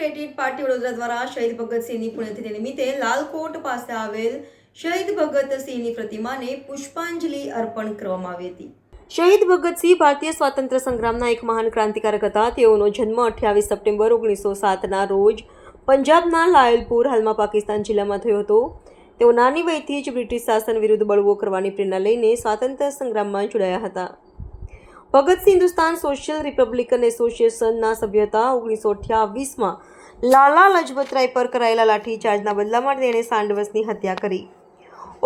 વડોદરા દ્વારા શહીદ ભગતસિંહની પુણ્યતિથિ નિમિત્તે લાલકોટ પાસે આવેલ શહીદ ભગતસિંહની પ્રતિમાને પુષ્પાંજલિ અર્પણ કરવામાં આવી હતી. શહીદ ભગતસિંહ ભારતીય સ્વાતંત્ર્ય સંગ્રામના એક મહાન ક્રાંતિકારક હતા. તેઓનો જન્મ અઠ્યાવીસ સપ્ટેમ્બર ઓગણીસો સાતના રોજ પંજાબના લાયલપુર, હાલમાં પાકિસ્તાન જિલ્લામાં થયો હતો. તેઓ નાની વયથી જ બ્રિટિશ શાસન વિરુદ્ધ બળવો કરવાની પ્રેરણા લઈને સ્વાતંત્ર્ય સંગ્રામમાં જોડાયા હતા. ભગતસિંહ હિન્દુસ્તાન સોશિયલ રિપબ્લિકન એસોસિએશનના સભ્ય હતા ઓગણીસો અઠ્યાવીસમાં લાલા લજપતરાય પર કરાયેલા લાઠીચાર્જના બદલામાં તેણે સાંડવસની હત્યા કરી.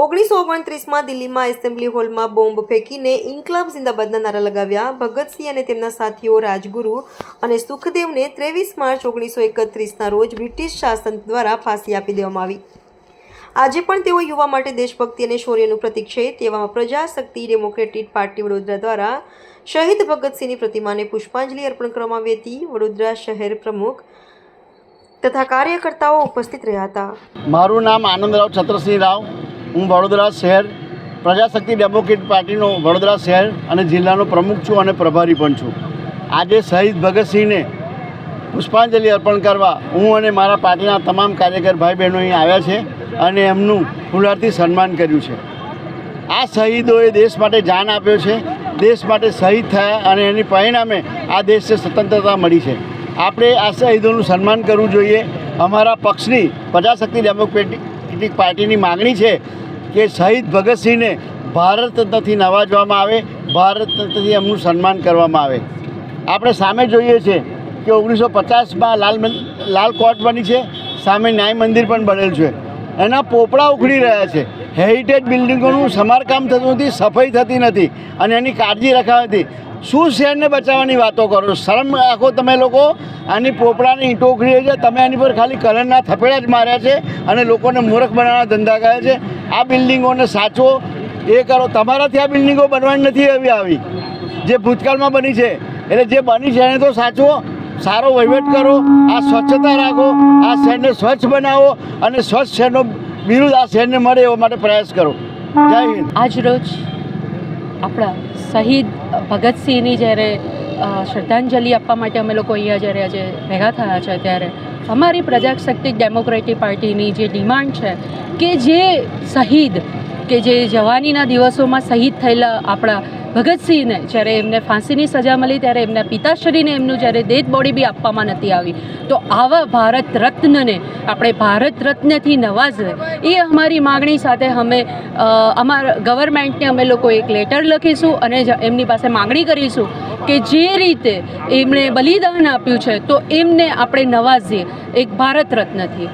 ઓગણીસો ઓગણત્રીસમાં દિલ્હીમાં એસેમ્બલી હોલમાં બોમ્બ ફેંકીને ઇન્કલાબ જિંદાબાદના નારા લગાવ્યા. ભગતસિંહ અને તેમના સાથીઓ રાજગુરુ અને સુખદેવને ત્રેવીસ માર્ચ ઓગણીસો એકત્રીસના રોજ બ્રિટિશ શાસન દ્વારા ફાંસી આપી દેવામાં આવી. આજે પણ તેઓ યુવા માટે દેશભક્તિ અને શૌર્યનું પ્રતીક છે તેવામાં પ્રજાશક્તિ ડેમોક્રેટિક પાર્ટી વડોદરા દ્વારા શહીદ ભગતસિંહની પ્રતિમાને પુષ્પાંજલિ અર્પણ કરવામાં આવી હતી. વડોદરા શહેર પ્રમુખ તથા કાર્યકર્તાઓ ઉપસ્થિત રહ્યા હતા. મારું નામ આનંદરાવ છત્રસિંહ રાવ. હું વડોદરા શહેર પ્રજાશક્તિ ડેમોક્રેટ પાર્ટીનો વડોદરા શહેર અને જિલ્લાનો પ્રમુખ છું અને પ્રભારી પણ છું. આજે શહીદ ભગતસિંહને પુષ્પાંજલિ અર્પણ કરવા હું અને મારા પાર્ટીના તમામ કાર્યકર ભાઈ બહેનો અહીં આવ્યા છે અને એમનું ફૂલારથી સન્માન કર્યું છે. આ શહીદોએ દેશ માટે જાન આપ્યો છે, દેશ માટે શહીદ થયા અને એની પરિણામે આ દેશને સ્વતંત્રતા મળી છે. આપણે આ શહીદોનું સન્માન કરવું જોઈએ. અમારા પક્ષની પ્રજાશક્તિ ડેમોક્રેટિક પાર્ટીની માગણી છે કે શહીદ ભગતસિંહને ભારત રત્નથી નવાજવામાં આવે, ભારત રત્નથી એમનું સન્માન કરવામાં આવે. આપણે સામે જોઈએ છે કે ઓગણીસો પચાસમાં લાલ લાલ કોટ બની છે. સામે ન્યાય મંદિર પણ બનેલું છે. એના પોપડા ઉખડી રહ્યા છે. હેરિટેજ બિલ્ડિંગોનું સમારકામ થતું નથી, સફાઈ થતી નથી અને એની કાળજી રખાવી નથી. શું શહેરને બચાવવાની વાતો કરો? શરમ રાખો તમે લોકો. આની પોપડાની ઈંટો ઉખડી રહી છે. તમે આની પર ખાલી કલરના થપેડા જ માર્યા છે અને લોકોને મૂર્ખ બનાવવાના ધંધા કર્યા છે. આ બિલ્ડિંગોને સાચવો. એ કરો. તમારાથી આ બિલ્ડિંગો બનવાની નથી આવી આવી. જે ભૂતકાળમાં બની છે. એટલે જે બની છે એને તો સાચવો. સારો વહીવટ કરો, આ સ્વચ્છતા રાખો, આ શહેરને સ્વચ્છ બનાવો અને સ્વચ્છ શહેરનો બિરુદ આ શહેરને મળે એવો માટે પ્રયાસ કરો. જય હિન્દ. આજરોજ આપણા શહીદ ભગતસિંહની જ્યારે શ્રદ્ધાંજલિ આપવા માટે અમે લોકો અહીંયા જ્યારે આજે ભેગા થયા છે ત્યારે, અમારી પ્રજાશક્તિ ડેમોક્રેટિક પાર્ટીની જે ડિમાન્ડ છે કે જે શહીદ કે જે જવાનીના દિવસોમાં શહીદ થયેલા આપણા ભગતસિંહને જ્યારે એમને ફાંસીની સજા મળી, ત્યારે એમના પિતાશ્રીને એમનું જ્યારે ડેથ બોડી બી આપવામાં નથી આવી. તો આવા ભારત રત્નને, આપણે ભારત રત્નથી નવાઝે, એ અમારી માગણી સાથે અમે અમારા ગવર્મેન્ટને અમે લોકો એક લેટર લખીશું અને એમની પાસે માગણી કરીશું કે જે રીતે એમણે બલિદાન આપ્યું છે, તો એમને આપણે નવાઝીએ એક ભારત રત્નથી.